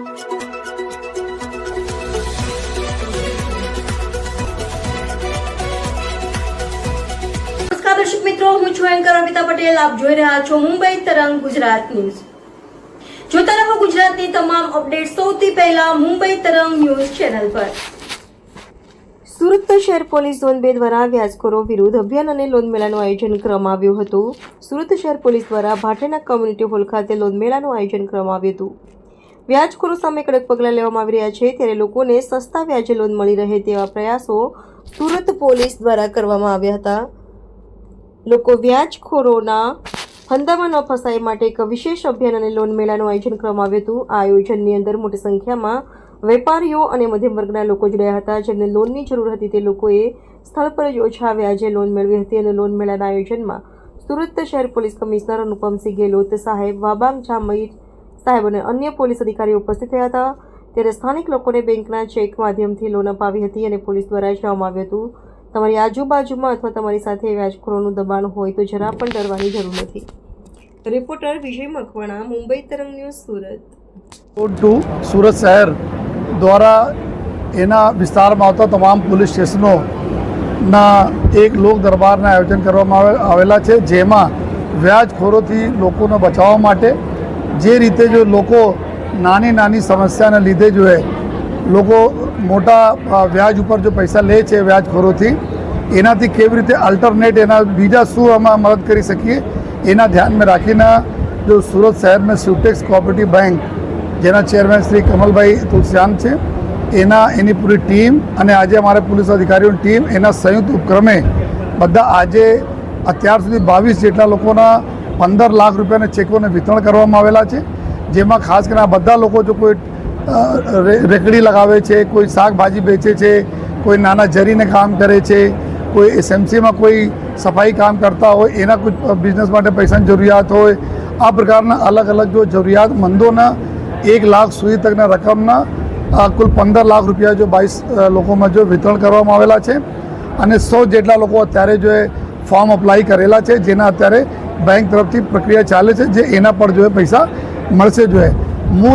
દર્શક મિત્રો, હું છું એન્કર અમિતા પટેલ. આપ જોઈ રહ્યા છો મુંબઈ તરંગ ગુજરાત ન્યૂઝ. જોતા રહો ગુજરાતની તમામ અપડેટ સૌથી પહેલા મુંબઈ તરંગ ન્યૂઝ ચેનલ પર. સુરત શહેર પોલીસ ઝોન બે દ્વારા વ્યાજખોરો વિરુદ્ધ અભિયાન અને લોન મેળાનું આયોજન કરવામાં આવ્યું હતું. સુરત શહેર પોલીસ દ્વારા ભાટેના કોમ્યુનિટી હોલ ખાતે લોન મેળાનું આયોજન કરવામાં આવ્યું હતું. વ્યાજખોરો સામે કડક પગલાં લેવામાં આવી રહ્યા છે ત્યારે લોકોને સસ્તા વ્યાજે લોન મળી રહે તેવા પ્રયાસો સુરત પોલીસ દ્વારા કરવામાં આવ્યા હતા. લોકો વ્યાજખોરોના ફંદામાં ન ફસાય માટે એક વિશેષ અભિયાન અને લોન મેળાનું આયોજન કરવામાં આવ્યું હતું. આ આયોજનની અંદર મોટી સંખ્યામાં વેપારીઓ અને મધ્યમ વર્ગના લોકો જોડાયા હતા. જેમને લોનની જરૂર હતી તે લોકોએ સ્થળ પર જ ઓછા વ્યાજે લોન મેળવી હતી અને લોન મેળાના આયોજનમાં સુરત શહેર પોલીસ કમિશનર અનુપમસિંહ ગેહલોત સાહેબ, વાબાંગ જામઈર સાહેબ અને અન્ય પોલીસ અધિકારીઓ ઉપસ્થિત થયા હતા. ત્યારે સ્થાનિક લોકોને બેંકના ચેક માધ્યમથી લોન અપાવી હતી અને પોલીસ દ્વારા જણાવવામાં આવ્યું હતું તમારી આજુબાજુમાં અથવા તમારી સાથે વ્યાજખોરોનું દબાણ હોય તો જરા પણ ડરવાની જરૂર નથી. Reporter Vijay Makwana Mumbai Tarang news Surat. Road to Surat શહેર દ્વારા એના વિસ્તારમાં આવતા તમામ પોલીસ સ્ટેશનોના એક લોક દરબારના આયોજન કરવામાં આવે- આવેલા છે જેમાં વ્યાજખોરોથી લોકોને બચાવવા માટે જે રીતે જો લોકો નાની નાની સમસ્યાને લીધે જો એ લોકો મોટા વ્યાજ ઉપર જો પૈસા લે છે વ્યાજખોરોથી, એનાથી કેવી રીતે અલ્ટરનેટ એના બીજા શું અમે મદદ કરી શકીએ, એના ધ્યાનમાં રાખીને જો સુરત શહેરમાં સ્યુટેક્સ કોઓપરેટિવ બેંક જેના ચેરમેન શ્રી કમલભાઈ તુલસિયાન છે, એના, એની પૂરી ટીમ અને આજે અમારા પોલીસ અધિકારીઓની ટીમ એના સંયુક્ત ઉપક્રમે બધા આજે અત્યાર સુધી બાવીસ જેટલા લોકોના પંદર લાખ રૂપિયાના ચેકોને વિતરણ કરવામાં આવેલા છે, જેમાં ખાસ કરીને આ બધા લોકો જો કોઈ રેકડી લગાવે છે, કોઈ શાકભાજી વેચે છે, કોઈ નાના જરીને કામ કરે છે, કોઈ એસએમસીમાં કોઈ સફાઈ કામ કરતા હોય, એના કોઈ બિઝનેસ માટે પૈસાની જરૂરિયાત હોય, આ પ્રકારના અલગ અલગ જો જરૂરિયાતમંદોના એક લાખ સુધી તકના રકમના કુલ પંદર લાખ રૂપિયા જો બાવીસ લોકોમાં જો વિતરણ કરવામાં આવેલા છે. અને સો જેટલા લોકો અત્યારે જો એ ફોર્મ અપ્લાય કરેલા છે, જેના અત્યારે બેંક તરફથી પ્રક્રિયા ચાલે છે, જે એના પર જો એ પૈસા મળશે જો એ. મૂળ